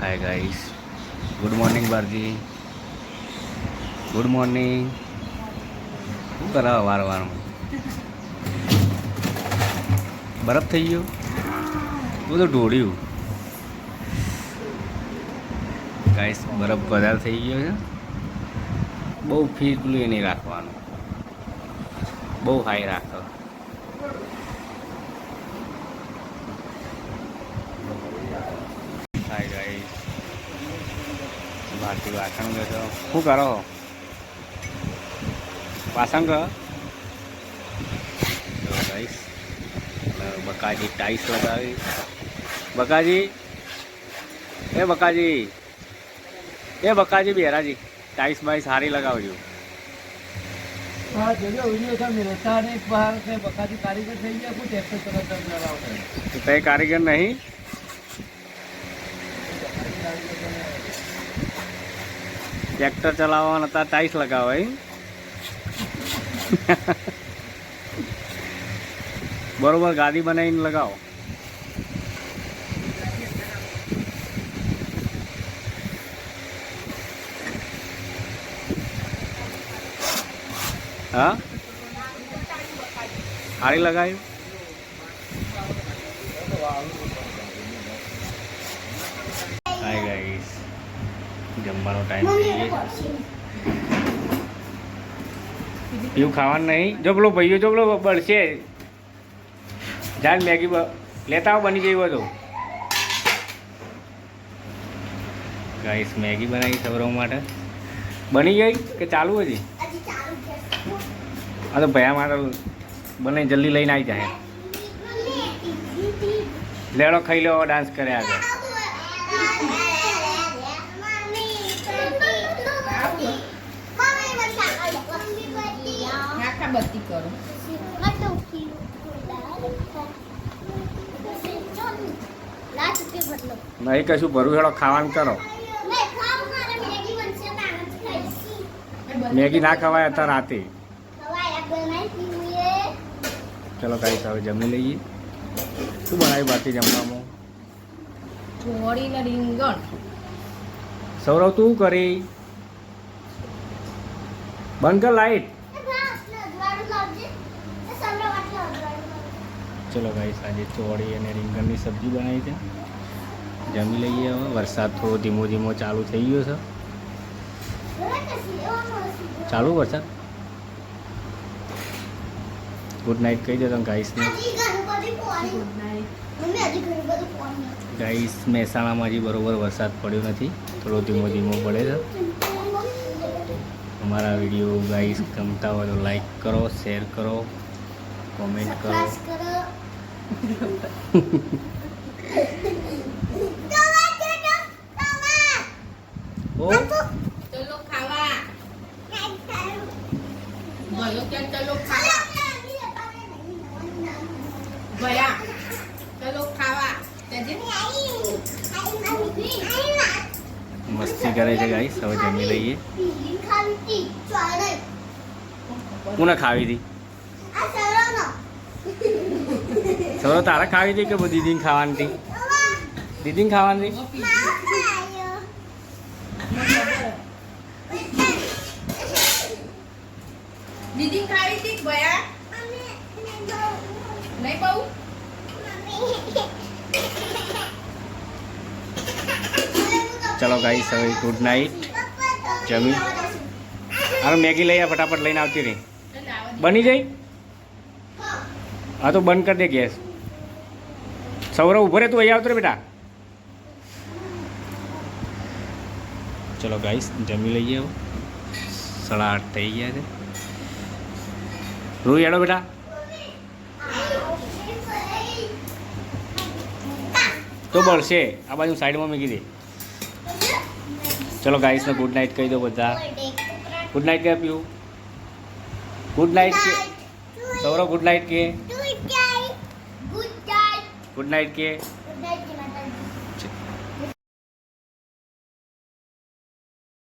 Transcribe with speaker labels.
Speaker 1: હાય guys good morning બારજી good morning શું કરાવો વાર બરફ થઈ ગયો? બધું ઢોળ્યું ગાઈસ બરફ વધારે થઈ ગયો છે. બહુ ફીટલું એ નહીં રાખવાનું. બહુ હાઈ રાખો હાય ગાઈસ ભારતી વાસણ ગયો શું કરો? વાસણ જો બકાજી ટાઈસ લગાવી. બકાજી. એ બકાજી. એ બકાજી બેરાજી ટાઈસ બાઈસ સારી લગાવજો.
Speaker 2: કારીગર થઈ ગયા કોઈ ટ્રેક્ટર તરત જ ચલાવતા
Speaker 1: તો તે કારીગર નહીં ટ્રેક્ટર ચલાવવાના હતા ટાઈસ લગાવવા એમ બરોબર ગાડી બનાવીને લગાવો. હા? સારી લગાવ્યું હાય ગાઈસ જમવાનો ટાઈમ થઈ પીવું ખાવાનું નહીં. જો પેલો ભાઈઓ, જો પેલો બળશે. જાણ મેગી લેતા આવો બની હોય તો ગાઈસ મેગી બનાવી સૌરવ માટે. બની ગઈ કે ચાલુ હજી? આ તો ભયા માટે બને જલ્દી લઈને આવી જાય. લેડો ખાઈ લો ડાન્સ કર્યા આગળ.
Speaker 3: આખા કરો.
Speaker 1: નહીં કશું ભરું હેડો ખાવાનું કરો. મેગી ના ખવાય અત્યારે રાતે. ચલો કઈ હવે જમી લઈએ. શું બનાવ્યું બાકી જમવામાં?
Speaker 3: રીંગણ.
Speaker 1: સૌરવ તું કરી. બંધ કર લાઈટ ચલો ગાઈસ આજે ચોળી અને રીંગણની સબ્જી બનાવી છે. જમી લઈએ હવે. વરસાદ થોડો ધીમો ધીમો ચાલુ થઈ ગયો છે. ચાલુ વરસાદ? ગુડ નાઇટ કહી દો તમે ગાઈસને ગાઈસ મહેસાણામાં હજી બરોબર વરસાદ પડ્યો નથી. થોડો ધીમો ધીમો પડે છે. અમારા વીડિયો ગાઈસ ગમતા હોય તો લાઈક કરો શેર કરો કોમેન્ટ કરો. મસ્તી કરે છે ગાઈસ હવે જમી લઈએ. કોને ખાવી હતી? સૌરવ તારે ખાવી હતી કે બધી દીદીને ખાવાની હતી દીદીને ખાવાની
Speaker 3: દીદી ખાવી હતી ભયા નહીં બહુ?
Speaker 1: ચલો ગાઈ હવે ગુડ નાઇટ જમી. હા મેગી લઈ આ ફટાફટ લઈને આવતી રહી. બની જઈ હા તો બંધ કરી દે ગેસ. સૌરવ ઊભો રે તું અહીંયા આવતો રે બેટા. ચલો ગાઈસ જમી લઈએ હવે. સાડા આઠ થઈ ગયા છે. રૂઈ હેડો બેટા. તો બળશે આ બાજુ સાઈડમાં મૂકી દે. ચલો ગાઈસને ગુડ નાઇટ કહી દો બધા. ગુડ નાઇટ કે પીવું ગુડ નાઇટ કે સૌરવ ગુડ નાઇટ કે ગુડ નાઇટ કે